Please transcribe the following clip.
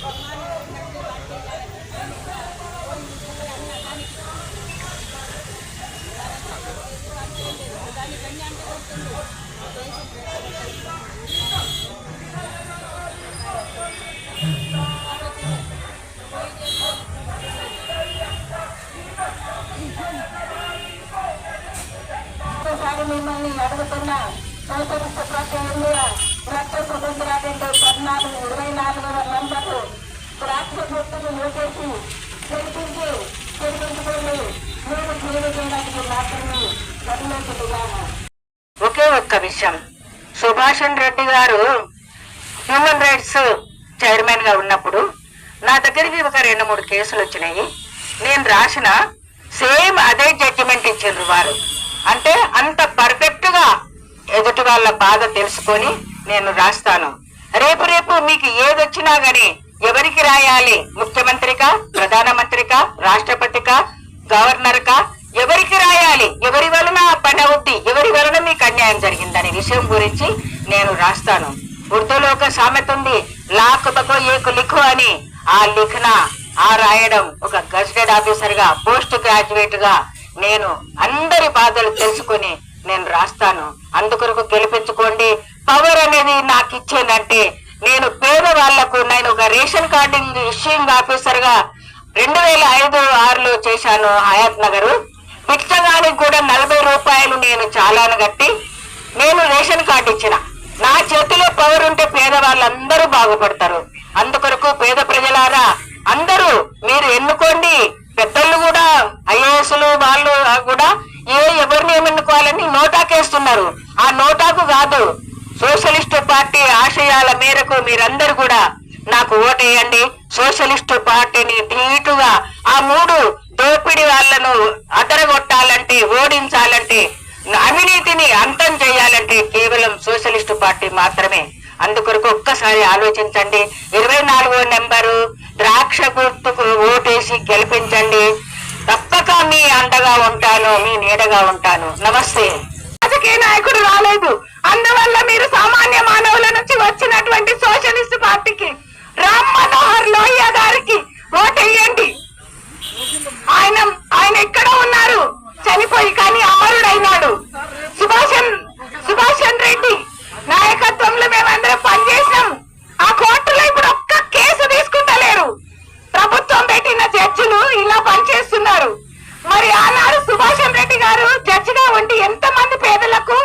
Saya memang ingat betul, nah, saya terus berkata yang luar, berkata sebelum berada di depan, nah, menurut saya, nah, menurut saya. ఒకే ఒక్క విషయం. సుభాషణ్ రెడ్డి గారు human rights చైర్మన్గా ఉన్నప్పుడు నా దగ్గరికి ఒక రెండు మూడు కేసులు వచ్చినాయి. నేను రాసిన సేమ్ అదే జడ్జిమెంట్ ఇచ్చిండ్రు వారు. అంటే అంత పర్ఫెక్ట్గా ఎదుటి వాళ్ళ బాధ తెలుసుకొని నేను రాస్తాను. రేపు రేపు మీకు ఏదొచ్చినా కానీ ఎవరికి రాయాలి? ముఖ్యమంత్రికా? ప్రధానమంత్రికా? రాష్ట్రపతికా? గవర్నర్ కా ఎవరికి రాయాలి? ఎవరి వలన ఆ పని అవుద్ది ఎవరి వలన మీకు అన్యాయం జరిగిందనే విషయం గురించి నేను రాస్తాను. ఉర్దూలో ఒక సామెత ఉంది. లాక్ బకో ఏకు లిఖు అని. ఆ లిఖన ఆ రాయడం ఒక గజెటెడ్ ఆఫీసర్గా పోస్ట్ గ్రాడ్యుయేట్గా నేను అందరి బాధలు తెలుసుకొని నేను రాస్తాను. అందుకొరకు గెలిపించుకోండి. పవర్ అనేది నాకు ఇచ్చేనంటే నేను పేద వాళ్ళకు నేను ఒక రేషన్ కార్డింగ్ ఇష్యూయింగ్ ఆఫీసర్గా రెండు వేల ఐదు ఆరులో చేశాను హయాత్ నగర్. బిచ్చగానికి కూడా నలభై రూపాయలు నేను చాలాను కట్టి నేను రేషన్ కార్డు ఇచ్చిన. నా చేతిలో పవర్ ఉంటే పేదవాళ్ళందరూ బాగుపడతారు. అందుకొరకు పేద ప్రజలారా అందరూ మీరు ఎన్నుకోండి. పెద్దలు కూడా ఐఏఎస్లు వాళ్ళు కూడా ఏ ఎవరిని ఎన్నుకోవాలని నోటాకేస్తున్నారు. ఆ నోటాకు కాదు సోషలిస్ట్ పార్టీ ఆశయాల మేరకు మీరందరూ కూడా నాకు ఓటేయండి. సోషలిస్ట్ పార్టీని ధీటుగా ఆ మూడు దోపిడి వాళ్ళను అదరగొట్టాలంటే ఓడించాలంటే అవినీతిని అంతం చేయాలంటే కేవలం సోషలిస్ట్ పార్టీ మాత్రమే. అందుకొరకు ఒక్కసారి ఆలోచించండి. ఇరవై నాలుగో నెంబరు ద్రాక్ష గుర్తుకు ఓటేసి గెలిపించండి. తప్పక మీ అండగా ఉంటాను మీ నీడగా ఉంటాను. నమస్తే. జడ్జిలు ఇలా పనిచేస్తున్నారు. మరి ఆనాడు సుభాషం రెడ్డి గారు జడ్జిగా ఉండి ఎంతమంది పేదలకు